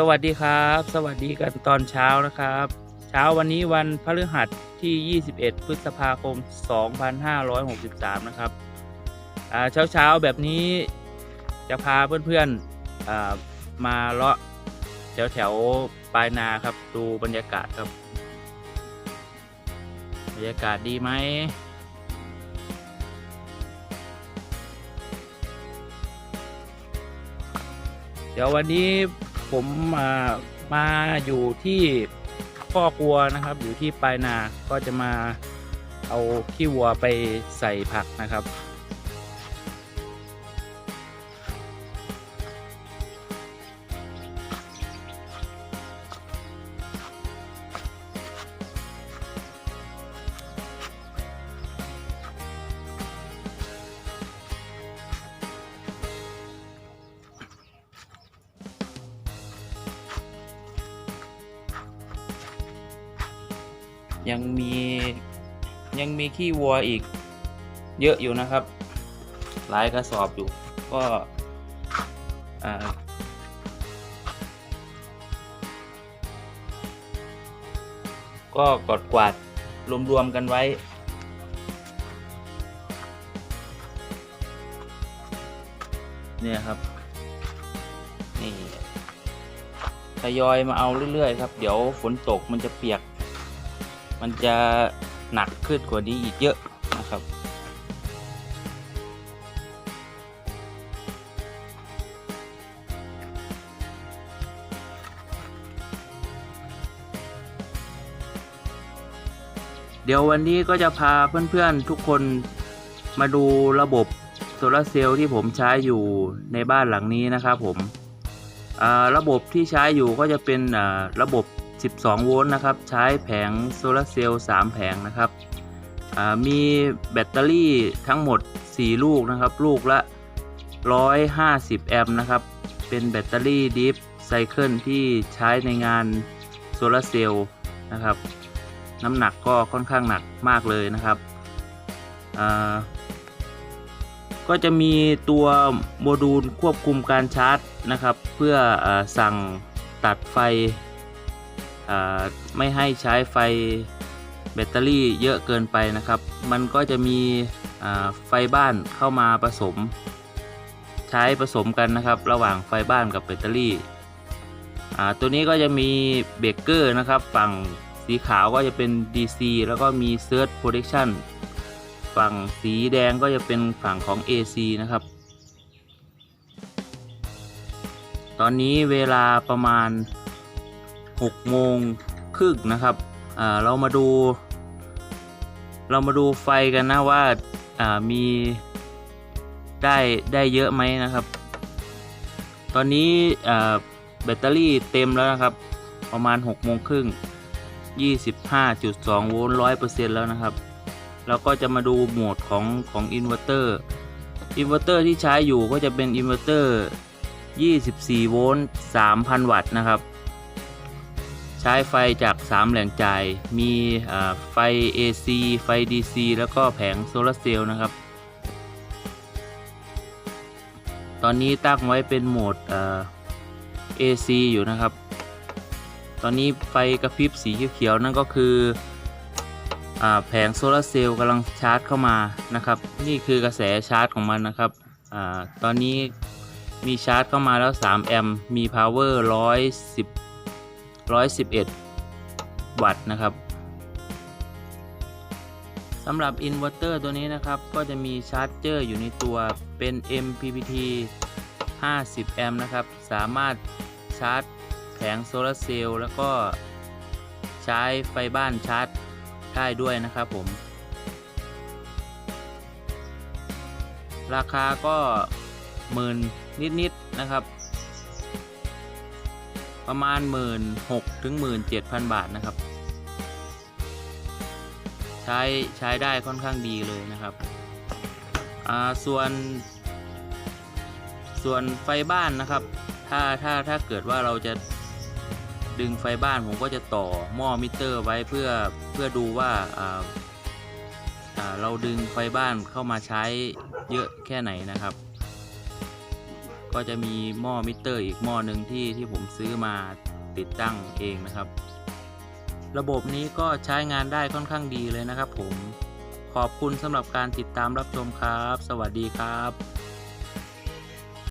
สวัสดีครับ สวัสดีกันตอนเช้านะครับ เช้าวันนี้วันพฤหัสที่ 21 พฤษภาคม 2563 นะครับเช้าเช้าแบบนี้จะพาเพื่อนๆอ่ามาเลาะแถวแถวๆปลายนาครับ ดูบรรยากาศครับ บรรยากาศดีไหมเดี๋ยววันนี้ ผมมามาอยู่ที่ข้อกลัวนะครับ อยู่ที่ปลายนาก็จะมาเอาขี้วัวไปใส่ผักนะครับ ยังมียังมีขี้วัวอีกเยอะอยู่นะครับ หลายกระสอบอยู่ ก็ก็กดกวาดรวมๆกันไว้ เนี่ยครับ นี่ทยอยมาเอาเรื่อยๆครับ เดี๋ยวฝนตกมันจะเปียก มันจะหนักขึ้นกว่านี้อีกเยอะนะครับ เดี๋ยววันนี้ก็จะพาเพื่อนๆทุกคนมาดูระบบโซลาเซลล์ที่ผมใช้อยู่ในบ้านหลังนี้นะครับผมระบบที่ใช้อยู่ก็จะเป็นระบบ 12 โวลต์นะครับ ใช้แผงโซลาร์เซลล์ 3 แผงนะครับ มีแบตเตอรี่ทั้งหมด 4 ลูกนะครับ ลูกละ 150 แอมป์นะครับ เป็นแบตเตอรี่ดิฟไซเคิลที่ใช้ในงานโซลาร์เซลล์นะครับ น้ำหนักก็ค่อนข้างหนักมากเลยนะครับก็จะมีตัวโมดูลควบคุมการชาร์จนะครับ เพื่ออสั่งตัดไฟ ไม่ให้ใช้ไฟแบตเตอรี่เยอะเกินไปนะครับ มันก็จะมีไฟบ้านเข้ามาผสม ใช้ผสมกันนะครับ ระหว่างไฟบ้านกับแบตเตอรี่ตัวนี้ก็จะมีเบรกเกอร์นะครับ ฝั่งสีขาวก็จะเป็น DC แล้วก็มี Surge Protection ฝั่งสีแดงก็จะเป็นฝั่งของ AC นะครับ ตอนนี้เวลาประมาณ 6โมงครึ่งนะครับอ่าเรามาดู เรามาดูไฟกันนะว่าอ่ามีได้ได้เยอะไหมนะครับ ตอนนี้อ่าแบตเตอรี่เต็มแล้วนะครับ ประมาณ6โมงครึ่ง25.2 โวลต์100%แล้วนะครับ แล้วก็จะมาดูโหมดของของอินเวอร์เตอร์ อินเวอร์เตอร์ที่ใช้อยู่ก็จะเป็นอินเวอร์เตอร์ 24 โวลต์ 3,000 วัตต์นะครับ ช้ไฟจาก 3 แหล่งจ่าย มีอ่าไฟ AC ไฟ DC แล้วก็แผงโซลาร์เซลล์นะครับ ตอนนี้ตั้งไว้เป็นโหมดอ่า AC อยู่นะครับ ตอนนี้ไฟกระพริบสีเขียวๆนั่นก็คืออแผงโซลาร์เซลล์กำลังชาร์จเข้ามานะครับ นี่คือกระแสชาร์จของมันนะครับอตอนนี้มีชาร์จเข้ามาแล้ว 3 แอมป์ มี power 110 111 วัตต์นะครับสำหรับอินเวอร์เตอร์ตัวนี้นะครับ ก็จะมีชาร์จเจอร์อยู่ในตัวเป็น MPPT 50 แอมป์นะครับ สามารถชาร์จแผงโซลาร์เซลล์แล้วก็ใช้ไฟบ้านชาร์จได้ด้วยนะครับผม ราคาก็หมื่นนิดๆนะครับ ประมาณหมื่นหกถึงหมื่นเจ็ดพันบาทนะครับ ใช้ใช้ได้ค่อนข้างดีเลยนะครับอ่าส่วน ส่วนไฟบ้านนะครับ ถ้าถ้าถ้าเกิดว่าเราจะดึงไฟบ้านผมก็จะต่อหม้อมิเตอร์ไว้เพื่อเพื่อดูว่าอ่าอ่าเราดึงไฟบ้านเข้ามาใช้เยอะแค่ไหนนะครับ ก็จะมีหม้อมิเตอร์อีกหม้อหนึ่งที่ที่ผมซื้อมาติดตั้งเองนะครับ ระบบนี้ก็ใช้งานได้ค่อนข้างดีเลยนะครับผมขอบคุณสำหรับการติดตามรับชมครับ สวัสดีครับ